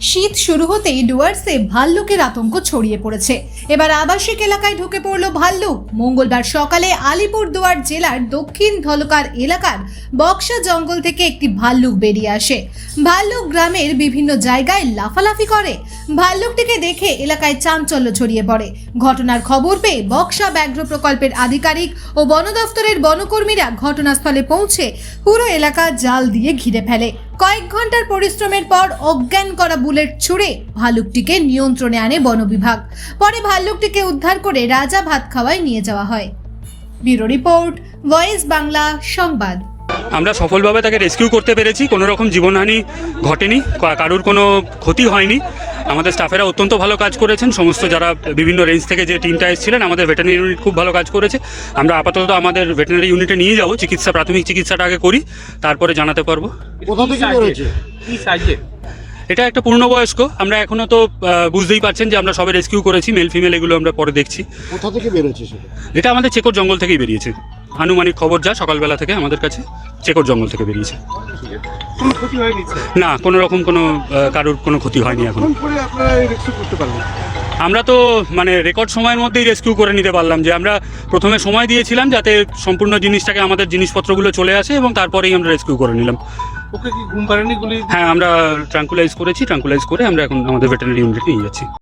শীত শুরু হতেই ডুয়ার্সে ভাল্লুকের আতঙ্ক ছড়িয়ে পড়েছে। এবার আবাসিক এলাকায় ঢুকে পড়ল ভাল্লুক। মঙ্গলবার সকালে আলিপুরদুয়ার জেলার দক্ষিণ ধলকার এলাকার বক্সা জঙ্গল থেকে একটি ভাল্লুক বেরিয়ে আসে। ভাল্লুক গ্রামের বিভিন্ন জায়গায় লাফালাফি করে। ভাল্লুকটিকে দেখে এলাকায় চাঞ্চল্য ছড়িয়ে পড়ে। ঘটনার খবর পেয়ে বক্সা ব্যাঘ্র প্রকল্পের আধিকারিক ও বন দফতরের বনকর্মীরা ঘটনাস্থলে পৌঁছে পুরো এলাকা জাল দিয়ে ঘিরে ফেলে। কয়েক ঘণ্টার পরিশ্রমের পর অজ্ঞান করা বুলেট ছুড়ে ভাল্লুকটিকে নিয়ন্ত্রণে আনে বন বিভাগ। পরে ভাল্লুকটিকে উদ্ধার করে রাজা ভাত খাওয়ায় নিয়ে যাওয়া হয়। ব্যুরো রিপোর্ট, ভয়েস বাংলা, সংবাদ। আমরা সফলভাবে তাকে রেস্কিউ করতে পেরেছি। কোনো রকম জীবনহানি ঘটেনি কারোর কোনো ক্ষতি হয়নি। আমাদের স্টাফেরা অত্যন্ত ভালো কাজ করেছেন। সমস্ত যারা বিভিন্ন রেঞ্জ থেকে যে টিমটা এসেছিলেন আমাদের ভেটেনারি ইউনিট খুব ভালো কাজ করেছে। আমরা আপাতত আমাদের ভেটেনারি ইউনিটে নিয়ে যাব। চিকিৎসা প্রাথমিক চিকিৎসাটা আগে করি তারপরে জানাতে পারব। কোথা থেকে বেরোচ্ছে কি সাইজে? এটা একটা পূর্ণবয়স্ক। আমরা এখনও তো বুঝতেই পারছেন যে আমরা সবে রেস্কিউ করেছি। মেল ফিমেল এগুলো আমরা পরে দেখছি। কোথা থেকে বেরোচ্ছে এটা আমাদের চেকর জঙ্গল থেকেই বেরিয়েছে। আনুমানিক খবর যা সকালবেলা থেকে আমাদের কাছে চেকর জঙ্গল থেকে বেরিয়েছে। না কোনো রকম কোনো কারোর কোনো ক্ষতি হয়নি এখন। আমরা তো মানে রেকর্ড সময়ের মধ্যেই রেস্কিউ করে নিতে পারলাম যে আমরা প্রথমে সময় দিয়েছিলাম যাতে সম্পূর্ণ জিনিসটাকে আমাদের জিনিসপত্রগুলো চলে আসে এবং তারপরেই আমরা রেস্কিউ করে নিলাম। ওকে কি ঘুম পাড়ানি গুলি? হ্যাঁ আমরা ট্রাঙ্কুলাইজ করেছি ট্রাঙ্কুলাইজ করে আমরা এখন আমাদের ভেটেনারি ইউনিটে নিয়ে যাচ্ছি।